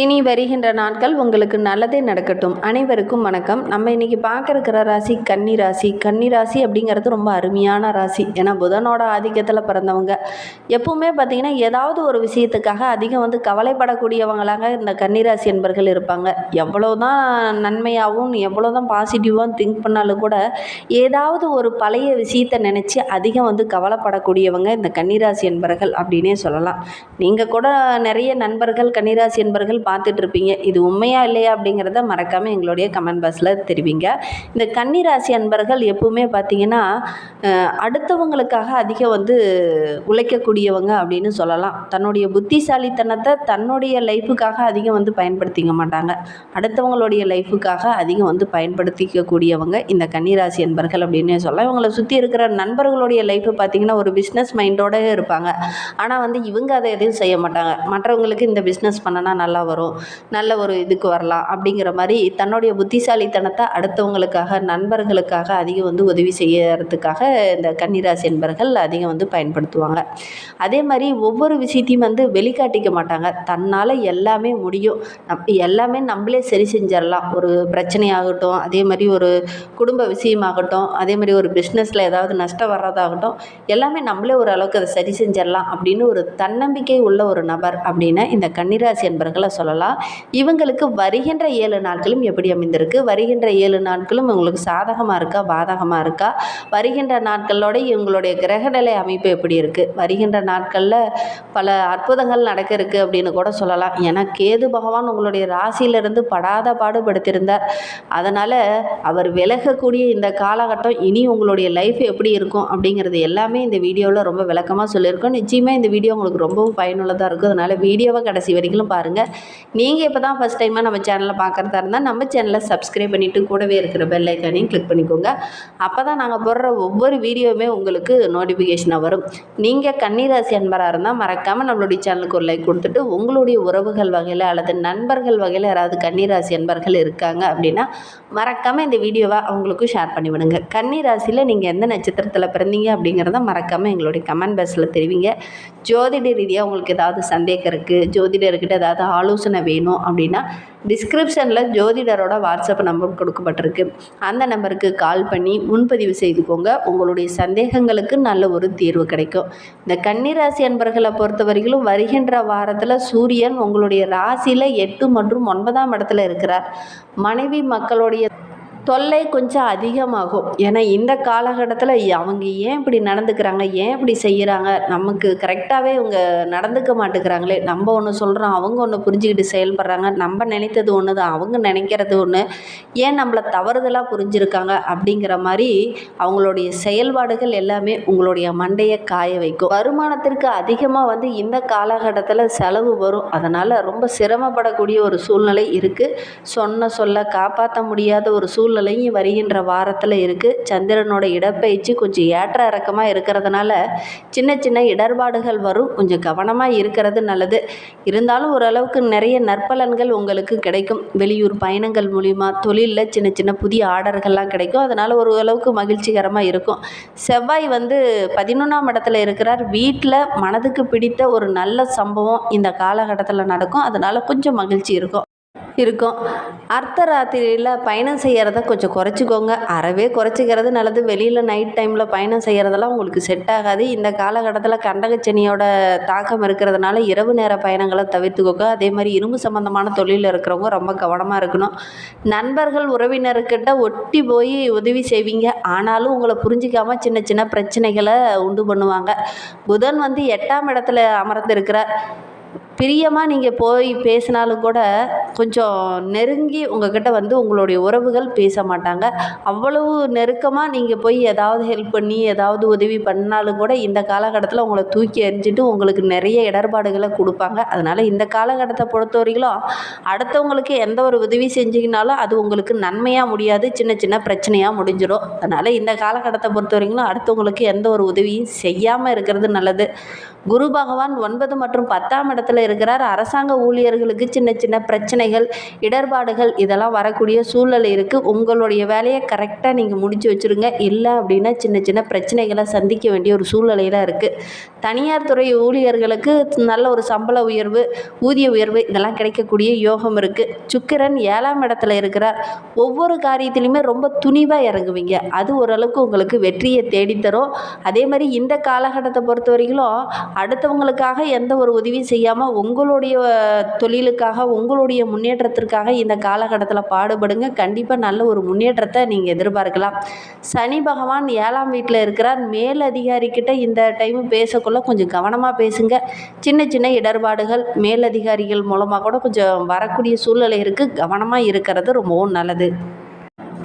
இனி வருகின்ற நாட்கள் உங்களுக்கு நல்லதே நடக்கட்டும். அனைவருக்கும் வணக்கம். நம்ம இன்றைக்கி பார்க்க ராசி கன்னி ராசி. கன்னி ராசி அப்படிங்கிறது ரொம்ப அருமையான ராசி. ஏன்னா புதனோட ஆதிக்கத்தில் பிறந்தவங்க. எப்பவுமே பார்த்தீங்கன்னா ஏதாவது ஒரு விஷயத்துக்காக அதிகம் வந்து கவலைப்படக்கூடியவங்களாக இந்த கன்னிராசி என்பர்கள் இருப்பாங்க. எவ்வளோதான் நன்மையாகவும் எவ்வளோதான் பாசிட்டிவாகவும் திங்க் பண்ணாலும் கூட ஏதாவது ஒரு பழைய விஷயத்தை நினச்சி அதிகம் வந்து கவலைப்படக்கூடியவங்க இந்த கன்னிராசி என்பர்கள் அப்படின்னே சொல்லலாம். நீங்கள் கூட நிறைய நண்பர்கள் கன்னிராசி என்பர்கள் பார்த்துட்டு இருப்பீங்க இது உண்மையா இல்லையா அப்படிங்கிறத மறக்காமல் எங்களுடைய கமெண்ட் பாக்ஸில் தெரிவிங்க. இந்த கன்னிராசி அன்பர்கள் எப்பவுமே பார்த்தீங்கன்னா அடுத்தவங்களுக்காக அதிகம் வந்து உழைக்கக்கூடியவங்க அப்படின்னு சொல்லலாம். தன்னுடைய புத்திசாலித்தனத்தை தன்னுடைய லைஃபுக்காக அதிகம் வந்து பயன்படுத்திக்க மாட்டாங்க. அடுத்தவங்களுடைய லைஃபுக்காக அதிகம் வந்து பயன்படுத்திக்கக்கூடியவங்க இந்த கன்னிராசி அன்பர்கள் அப்படின்னே சொல்லலாம். இவங்களை சுற்றி இருக்கிற நண்பர்களுடைய லைஃப்பை பார்த்தீங்கன்னா ஒரு பிஸ்னஸ் மைண்டோட இருப்பாங்க. ஆனால் வந்து இவங்க அதை எதையும் செய்ய மாட்டாங்க. மற்றவங்களுக்கு இந்த பிஸ்னஸ் பண்ணனா நல்லா வரும். நல்ல ஒரு இதுக்கு வரலாம். அப்படிங்கிற மாதிரி தன்னுடைய புத்திசாலித்தனத்தை அடுத்தவங்களுக்காக நண்பர்களுக்காக அதிகம் வந்து உதவி செய்யறதுக்காக இந்த கன்னிராசி என்பர்கள் அதிகம் வந்து பயன்படுத்துவாங்க. அதே மாதிரி ஒவ்வொரு விஷயத்தையும் வந்து வெளிக்காட்டிக்க மாட்டாங்க. தன்னால் எல்லாமே முடியும். நம் எல்லாமே நம்மளே சரி செஞ்சிடலாம். ஒரு பிரச்சனையாகட்டும் அதே மாதிரி ஒரு குடும்ப விஷயமாகட்டும் அதே மாதிரி ஒரு பிஸ்னஸில் ஏதாவது நஷ்டம் வர்றதாகட்டும் எல்லாமே நம்மளே ஒரு அளவுக்கு அதை சரி செஞ்சிடலாம் அப்படின்னு ஒரு தன்னம்பிக்கை உள்ள ஒரு நபர் அப்படின்னு இந்த கன்னிராசி என்பர்களை சொல்லலாம். இவங்களுக்கு வருகின்ற ஏழு நாட்களும் எப்படி அமைந்திருக்கு? வருகின்ற ஏழு நாட்களும் உங்களுக்கு சாதகமாக இருக்கா? பாதகமாக இருக்கா? வருகின்ற நாட்களோட இவங்களுடைய கிரகநிலை அமைப்பு எப்படி இருக்குது வருகின்ற நாட்களில் பல அற்புதங்கள் நடக்க இருக்குது அப்படின்னு கூட சொல்லலாம். ஏன்னா கேது பகவான் உங்களுடைய ராசியிலிருந்து படாத பாடுபடுத்தியிருந்தார் அதனால் அவர் விலகக்கூடிய இந்த காலகட்டம் இனி உங்களுடைய லைஃப் எப்படி இருக்கும் அப்படிங்கிறது எல்லாமே இந்த வீடியோவில் ரொம்ப விளக்கமாக சொல்லியிருக்கோம். நிச்சயமாக இந்த வீடியோ உங்களுக்கு ரொம்பவும் பயனுள்ளதாக இருக்கும். அதனால் வீடியோவை கடைசி வரைக்கும் பாருங்கள் நீங்கள் இப்போ தான் ஃபஸ்ட் டைமாக நம்ம சேனலை பார்க்குறதா இருந்தால் நம்ம சேனலை சப்ஸ்கிரைப் பண்ணிவிட்டு கூடவே இருக்கிற பெல் ஐக்கானையும் கிளிக் பண்ணிக்கோங்க. அப்போ தான் நாங்கள் போடுற ஒவ்வொரு வீடியோவுமே உங்களுக்கு நோட்டிஃபிகேஷனாக வரும். நீங்கள் கன்னிராசி அன்பராக இருந்தால் மறக்காமல் நம்மளுடைய சேனலுக்கு ஒரு லைக் கொடுத்துட்டு உங்களுடைய உறவுகள் வகையில் அல்லது நண்பர்கள் வகையில் யாராவது கன்னிராசி அன்பர்கள் இருக்காங்க அப்படின்னா மறக்காமல் இந்த வீடியோவை அவங்களுக்கும் ஷேர் பண்ணி விடுங்க. கன்னிராசியில் நீங்கள் எந்த நட்சத்திரத்தில் பிறந்தீங்க அப்படிங்கிறத மறக்காமல் எங்களுடைய கமெண்ட் பாக்ஸில் தெரிவிங்க. ஜோதிட ரீதியாக உங்களுக்கு ஏதாவது சந்தேகம் இருக்குது ஜோதிடர்கிட்ட ஏதாவது ஆலோசனை வேணும் அப்படின்னா டிஸ்கிரிப்ஷனில் ஜோதிடரோட வாட்ஸ்அப் நம்பர் கொடுக்கப்பட்டிருக்கு. அந்த நம்பருக்கு கால் பண்ணி முன்பதிவு செய்துக்கோங்க. உங்களுடைய சந்தேகங்களுக்கு நல்ல ஒரு தீர்வு கிடைக்கும். இந்த கன்னிராசி அன்பர்களை பொறுத்தவரையிலும் வருகின்ற வாரத்தில் சூரியன் உங்களுடைய ராசியில் எட்டு மற்றும் ஒன்பதாம் இடத்துல இருக்கிறார். மனைவி மக்களுடைய தொல்லை கொஞ்சம் அதிகமாகும். ஏன்னா இந்த காலகட்டத்தில் அவங்க ஏன் இப்படி நடந்துக்கிறாங்க? ஏன் இப்படி செய்கிறாங்க நமக்கு கரெக்டாகவே இவங்க நடந்துக்க மாட்டேங்கிறாங்களே. நம்ம ஒன்று சொல்கிறோம் அவங்க ஒன்று புரிஞ்சுக்கிட்டு செயல்படுறாங்க. நம்ம நினைத்தது ஒன்று தான் அவங்க நினைக்கிறது ஒன்று ஏன் நம்மளை தவறுதலாக புரிஞ்சுருக்காங்க? அப்படிங்கிற மாதிரி அவங்களுடைய செயல்பாடுகள் எல்லாமே உங்களுடைய மண்டையை காய வைக்கும். வருமானத்திற்கு அதிகமாக வந்து இந்த காலகட்டத்தில் செலவு வரும். அதனால் ரொம்ப சிரமப்படக்கூடிய ஒரு சூழ்நிலை இருக்குது சொன்ன சொல்ல காப்பாற்ற முடியாத ஒரு சூழ்நிலையும் வருகின்ற வாரத்தில் இருக்குது சந்திரனோட இடப்பயிற்சி கொஞ்சம் ஏற்ற இறக்கமாக இருக்கிறதுனால சின்ன சின்ன இடர்பாடுகள் வரும். கொஞ்சம் கவனமாக இருக்கிறது நல்லது. இருந்தாலும் ஓரளவுக்கு நிறைய நற்பலன்கள் உங்களுக்கு கிடைக்கும். வெளியூர் பயணங்கள் மூலிமா தொழிலில் சின்ன சின்ன புதிய ஆர்டர்கள்லாம் கிடைக்கும். அதனால் ஒரு அளவுக்கு மகிழ்ச்சிகரமாக இருக்கும். செவ்வாய் வந்து பதினொன்றாம் இடத்துல இருக்கிறார். வீட்டில் மனதுக்கு பிடித்த ஒரு நல்ல சம்பவம் இந்த காலகட்டத்தில் நடக்கும். அதனால் கொஞ்சம் மகிழ்ச்சி இருக்கும். இருக்கும். அர்த்த ராத்திரியில் பயணம் செய்கிறத கொஞ்சம் குறைச்சிக்கோங்க. அறவே குறைச்சிக்கிறது நல்லது. வெளியில் நைட் டைமில் பயணம் செய்கிறதெல்லாம் உங்களுக்கு செட் ஆகாது. இந்த காலகட்டத்தில் கண்டகச்சனியோட தாக்கம் இருக்கிறதுனால இரவு நேர பயணங்களை தவிர்த்துக்கோங்க. அதே மாதிரி இரும்பு சம்மந்தமான தொழிலில் இருக்கிறவங்க ரொம்ப கவனமாக இருக்கணும். நண்பர்கள் உறவினர்கிட்ட ஒட்டி போய் உதவி செய்வீங்க. ஆனாலும் உங்களை புரிஞ்சிக்காமல் சின்ன சின்ன பிரச்சனைகளை உண்டு பண்ணுவாங்க. புதன் வந்து எட்டாம் இடத்துல அமர்ந்திருக்கிறார். பிரியமாக நீங்கள் போய் பேசினாலும் கூட கொஞ்சம் நெருங்கி உங்கள்கிட்ட வந்து உங்களுடைய உறவுகள் பேச மாட்டாங்க. அவ்வளவு நெருக்கமாக நீங்கள் போய் ஏதாவது ஹெல்ப் பண்ணி ஏதாவது உதவி பண்ணாலும் கூட இந்த காலகட்டத்தில் உங்களை தூக்கி எறிஞ்சிட்டு உங்களுக்கு நிறைய இடர்பாடுகளை கொடுப்பாங்க. அதனால் இந்த காலகட்டத்தை பொறுத்த வரைக்கும் அடுத்தவங்களுக்கு எந்த ஒரு உதவி செஞ்சிங்கனாலும் அது உங்களுக்கு நன்மையாக முடியாது சின்ன சின்ன பிரச்சனையாக முடிஞ்சிடும் அதனால் இந்த காலகட்டத்தை பொறுத்த வரைக்கும் அடுத்தவங்களுக்கு எந்த ஒரு உதவியும் செய்யாமல் இருக்கிறது நல்லது. குரு பகவான் ஒன்பது மற்றும் பத்தாம் இடத்துல இருக்கிறார். அரசாங்க ஊழியர்களுக்கு சின்ன சின்ன பிரச்சனைகள் இடர்பாடுகள் இதெல்லாம் வரக்கூடிய சூழ்நிலை இருக்குது உங்களுடைய வேலையை கரெக்டாக நீங்கள் முடிச்சு வச்சுருங்க. இல்லை அப்படின்னா சின்ன சின்ன பிரச்சனைகளை சந்திக்க வேண்டிய ஒரு சூழ்நிலையில் இருக்குது தனியார் துறை ஊழியர்களுக்கு நல்ல ஒரு சம்பள உயர்வு ஊதிய உயர்வு இதெல்லாம் கிடைக்கக்கூடிய யோகம் இருக்குது சுக்கிரன் ஏழாம் இடத்துல இருக்கிறார். ஒவ்வொரு காரியத்திலையுமே ரொம்ப துணிவாக இறங்குவீங்க. அது ஓரளவுக்கு உங்களுக்கு வெற்றியை தேடித்தரும். அதே மாதிரி இந்த காலகட்டத்தை பொறுத்த வரைக்கும் அடுத்தவங்களுக்காக எந்த ஒரு உதவியும் செய்யாமல் உங்களுடைய தொழிலுக்காக உங்களுடைய முன்னேற்றத்திற்காக இந்த காலகட்டத்தில் பாடுபடுங்க. கண்டிப்பாக நல்ல ஒரு முன்னேற்றத்தை நீங்கள் எதிர்பார்க்கலாம். சனி பகவான் ஏழாம் வீட்டில் இருக்கிறார். மேல் அதிகாரிக்கிட்ட இந்த டைம் பேசக்குள்ள கொஞ்சம் கவனமாக பேசுங்க. சின்ன சின்ன இடர்பாடுகள் மேலதிகாரிகள் மூலமாக கூட கொஞ்சம் வரக்கூடிய சூழ்நிலை இருக்குது கவனமாக இருக்கிறது ரொம்பவும் நல்லது.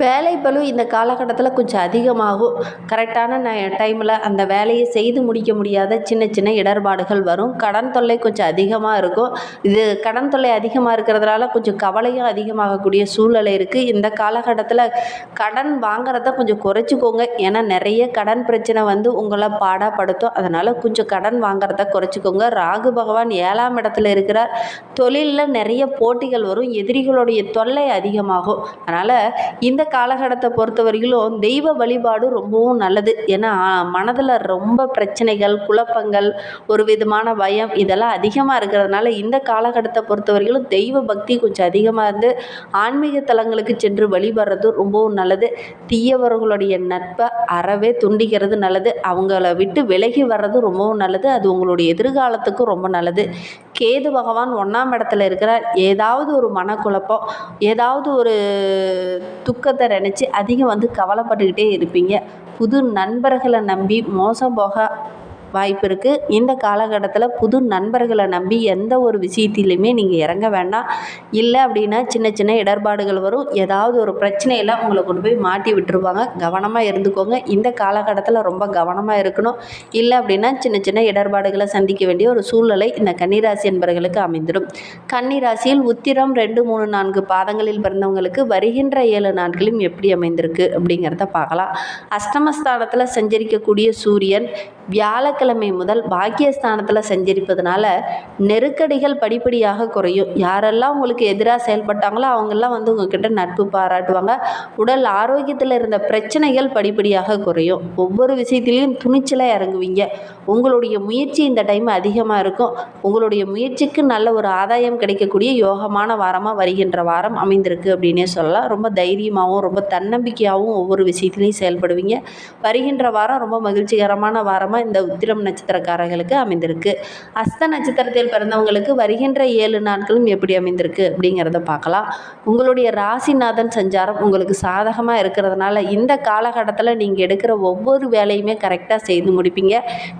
வேலை பளு இந்த காலகட்டத்தில் கொஞ்சம் அதிகமாகும். கரெக்டான ந டைமில் அந்த வேலையை செய்து முடிக்க முடியாத சின்ன சின்ன இடர்பாடுகள் வரும். கடன் தொல்லை கொஞ்சம் அதிகமாக இருக்கும். இது கடன் தொல்லை அதிகமாக இருக்கிறதுனால கொஞ்சம் கவலையும் அதிகமாகக்கூடிய சூழ்நிலை இருக்குது இந்த காலகட்டத்தில் கடன் வாங்குறத கொஞ்சம் குறைச்சிக்கோங்க. ஏன்னா நிறைய கடன் பிரச்சனை வந்து உங்களை பாடாப்படுத்தும். அதனால் கொஞ்சம் கடன் வாங்குறத குறைச்சிக்கோங்க. ராகு பகவான் ஏழாம் இடத்துல இருக்கிறார். தொழிலில் நிறைய போட்டிகள் வரும். எதிரிகளுடைய தொல்லை அதிகமாகும். அதனால் இந்த காலகட்டத்தை பொறுத்த வரையிலும் தெய்வ வழிபாடு ரொம்பவும் நல்லது. ஏன்னா மனதில் ரொம்ப பிரச்சனைகள் குழப்பங்கள் ஒரு விதமான பயம் இதெல்லாம் அதிகமாக இருக்கிறதுனால இந்த காலகட்டத்தை பொறுத்த வரையிலும் தெய்வ பக்தி கொஞ்சம் அதிகமாக இருந்து ஆன்மீக தலங்களுக்கு சென்று வழிபடுறது ரொம்பவும் நல்லது. தீயவர்களுடைய நட்பை அறவே துண்டிக்கிறது நல்லது. அவங்கள விட்டு விலகி வர்றது ரொம்பவும் நல்லது. அது உங்களுடைய எதிர்காலத்துக்கும் ரொம்ப நல்லது. கேது பகவான் ஒன்றாம் இடத்துல இருக்கிறார். ஏதாவது ஒரு மனக்குழப்பம் ஏதாவது ஒரு துக்கத்தை நினச்சி அதிகம் வந்து கவலைப்பட்டுக்கிட்டே இருப்பீங்க. புது நண்பர்களை நம்பி மோசம் போக வாய்ப்பு இருக்குது இந்த காலகட்டத்தில் புது நண்பர்களை நம்பி எந்த ஒரு விஷயத்திலையுமே நீங்கள் இறங்க வேண்டாம். இல்லை அப்படின்னா சின்ன சின்ன இடர்பாடுகள் வரும். ஏதாவது ஒரு பிரச்சனையில் உங்களை கொண்டு போய் மாட்டி விட்டுருவாங்க. கவனமாக இருந்துக்கோங்க. இந்த காலகட்டத்தில் ரொம்ப கவனமாக இருக்கணும். இல்லை அப்படின்னா சின்ன சின்ன இடர்பாடுகளை சந்திக்க வேண்டிய ஒரு சூழ்நிலை இந்த கன்னிராசி என்பவர்களுக்கு அமைந்துடும். கன்னிராசியில் உத்திரம் ரெண்டு மூணு நான்கு பாதங்களில் பிறந்தவங்களுக்கு வருகின்ற ஏழு நாட்களும் எப்படி அமைந்திருக்கு அப்படிங்கிறத பார்க்கலாம். அஷ்டமஸ்தானத்தில் சஞ்சரிக்கக்கூடிய சூரியன் வியாழ வியாழக்கிழமை முதல் பாக்கியஸ்தானத்தில் சஞ்சரிப்பதனால நெருக்கடிகள் படிப்படியாக குறையும். யாரெல்லாம் உங்களுக்கு எதிராக செயல்பட்டாங்களோ அவங்கெல்லாம் வந்து உங்ககிட்ட நட்பு பாராட்டுவாங்க. உடல் ஆரோக்கியத்தில் இருந்த பிரச்சனைகள் படிப்படியாக குறையும். ஒவ்வொரு விஷயத்திலையும் துணிச்சலாக இறங்குவீங்க. உங்களுடைய முயற்சி இந்த டைம் அதிகமாக இருக்கும். உங்களுடைய முயற்சிக்கு நல்ல ஒரு ஆதாயம் கிடைக்கக்கூடிய யோகமான வாரமாக வருகின்ற வாரம் அமைந்திருக்கு அப்படின்னே சொல்லலாம். ரொம்ப தைரியமாகவும் ரொம்ப தன்னம்பிக்கையாகவும் ஒவ்வொரு விஷயத்துலையும் செயல்படுவீங்க. வருகின்ற வாரம் ரொம்ப மகிழ்ச்சிகரமான வாரமாக இந்த உத்திரம் நட்சத்திரக்காரர்களுக்கு அமைந்திருக்கு. அஸ்த நட்சத்திரத்தில் பிறந்தவங்களுக்கு வருகின்ற ஏழு நாட்களும் எப்படி அமைந்திருக்கு அப்படிங்கிறத பார்க்கலாம். உங்களுடைய ராசிநாதன் சஞ்சாரம் உங்களுக்கு சாதகமாக இருக்கிறதுனால இந்த காலகட்டத்தில் நீங்கள் எடுக்கிற ஒவ்வொரு வேலையுமே கரெக்டாக செய்து முடிப்பீங்க.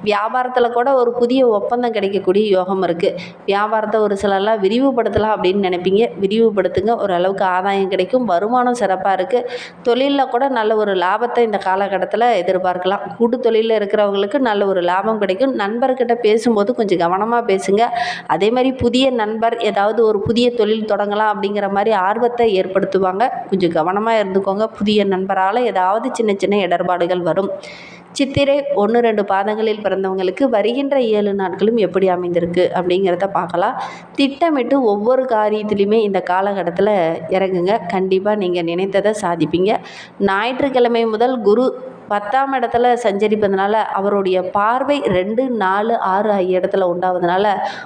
வியாபாரத்தில் கூட ஒரு புதிய ஒப்பந்தம் கிடைக்கக்கூடிய யோகம் இருக்குது வியாபாரத்தை ஒரு சிலர்லாம் விரிவுபடுத்தலாம் அப்படின்னு நினைப்பீங்க. விரிவுபடுத்துங்க. ஓரளவுக்கு ஆதாயம் கிடைக்கும். வருமானம் சிறப்பாக இருக்குது தொழிலில் கூட நல்ல ஒரு லாபத்தை இந்த காலகட்டத்தில் எதிர்பார்க்கலாம். கூட்டு தொழிலில் இருக்கிறவங்களுக்கு நல்ல ஒரு லாபம் கிடைக்கும். நண்பர்கிட்ட பேசும்போது கொஞ்சம் கவனமாக பேசுங்க. அதே மாதிரி புதிய நண்பர் ஏதாவது ஒரு புதிய தொழில் தொடங்கலாம் அப்படிங்கிற மாதிரி ஆர்வத்தை ஏற்படுத்துவாங்க. கொஞ்சம் கவனமாக இருந்துக்கோங்க. புதிய நண்பரால் ஏதாவது சின்ன சின்ன இடர்பாடுகள் வரும். சித்திரை ஒன்று ரெண்டு பாதங்களில் பிறந்தவங்களுக்கு வருகின்ற ஏழு நாட்களும் எப்படி அமைந்திருக்கு அப்படிங்கிறத பார்க்கலாம். திட்டமிட்டு ஒவ்வொரு காரியத்திலையுமே இந்த காலகட்டத்தில் இறங்குங்க. கண்டிப்பாக நீங்கள் நினைத்ததை சாதிப்பீங்க. ஞாயிற்றுக்கிழமை முதல் குரு பத்தாம் இடத்துல சஞ்சரிப்பதனால அவருடைய பார்வை ரெண்டு நாலு ஆறு ஆகிய இடத்துல உண்டாவதுனால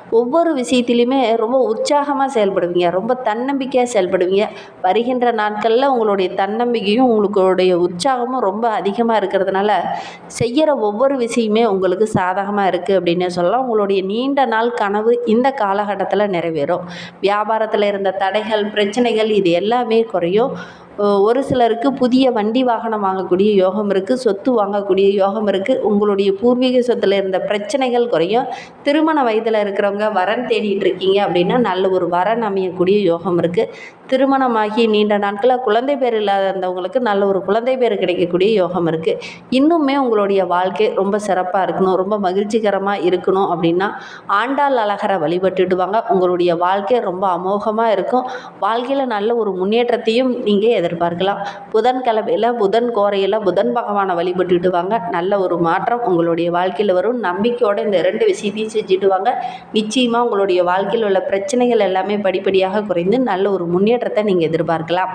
ஒவ்வொரு விஷயத்திலையுமே ரொம்ப உற்சாகமாக செயல்படுவீங்க. ரொம்ப தன்னம்பிக்கையாக செயல்படுவீங்க. வருகின்ற நாட்களில் உங்களுடைய தன்னம்பிக்கையும் உங்களுடைய உற்சாகமும் ரொம்ப அதிகமாக இருக்கிறதுனால செய்கிற ஒவ்வொரு விஷயமே உங்களுக்கு சாதகமாக இருக்குது அப்படின்னே சொல்லலாம். உங்களுடைய நீண்ட நாள் கனவு இந்த காலகட்டத்தில் நிறைவேறும். வியாபாரத்தில் இருந்த தடைகள் பிரச்சனைகள் இது எல்லாமே குறையும். ஒரு சிலருக்கு புதிய வண்டி வாகனம் வாங்கக்கூடிய யோகம் இருக்குது சொத்து வாங்கக்கூடிய யோகம் இருக்குது உங்களுடைய பூர்வீக சொத்தில் இருந்த பிரச்சனைகள் குறையும். திருமண வயதில் இருக்கிறவங்க வரன் தேடிட்டு இருக்கீங்க அப்படின்னா நல்ல ஒரு வரன் அமையக்கூடிய யோகம் இருக்குது திருமணமாகி நீண்ட நாட்களாக குழந்தை பேர் இல்லாத இருந்தவங்களுக்கு நல்ல ஒரு குழந்தை பேர் கிடைக்கக்கூடிய யோகம் இருக்குது இன்னுமே உங்களுடைய வாழ்க்கை ரொம்ப சிறப்பாக இருக்கணும் ரொம்ப மகிழ்ச்சிகரமாக இருக்கணும் அப்படின்னா ஆண்டாள் அழகரை வழிபட்டுடுவாங்க உங்களுடைய வாழ்க்கை ரொம்ப அமோகமாக இருக்கும். வாழ்க்கையில் நல்ல ஒரு முன்னேற்றத்தையும் நீங்கள் எதிர்பார்க்கலாம். புதன்கிழமையில் புதன் கோரையில் புதன் பகவானை வழிபட்டுட்டு வாங்க நல்ல ஒரு மாற்றம் உங்களுடைய வாழ்க்கையில் வரும். நம்பிக்கையோடு இந்த ரெண்டு விஷயத்தையும் செஞ்சுட்டு வாங்க நிச்சயமாக உங்களுடைய வாழ்க்கையில் உள்ள பிரச்சனைகள் எல்லாமே படிப்படியாக குறைந்து நல்ல ஒரு முன்னேற்றத்தை நீங்கள் எதிர்பார்க்கலாம்.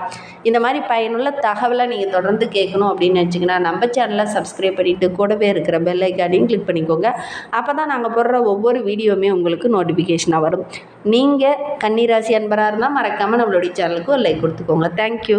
இந்த மாதிரி பயனுள்ள தகவலை நீங்கள் தொடர்ந்து கேட்கணும் அப்படின்னு வச்சிங்கன்னா நம்ம சேனலை சப்ஸ்கிரைப் பண்ணிவிட்டு கூடவே இருக்கிற பெல் ஐக்கானையும் கிளிக் பண்ணிக்கோங்க. அப்போ தான் நாங்கள் போடுற ஒவ்வொரு வீடியோவுமே உங்களுக்கு நோட்டிஃபிகேஷனாக வரும். நீங்கள் கன்னிராசி அன்பராக இருந்தால் மறக்காமல் நம்மளுடைய சேனலுக்கு ஒரு லைக் கொடுத்துக்கோங்க. தேங்க்யூ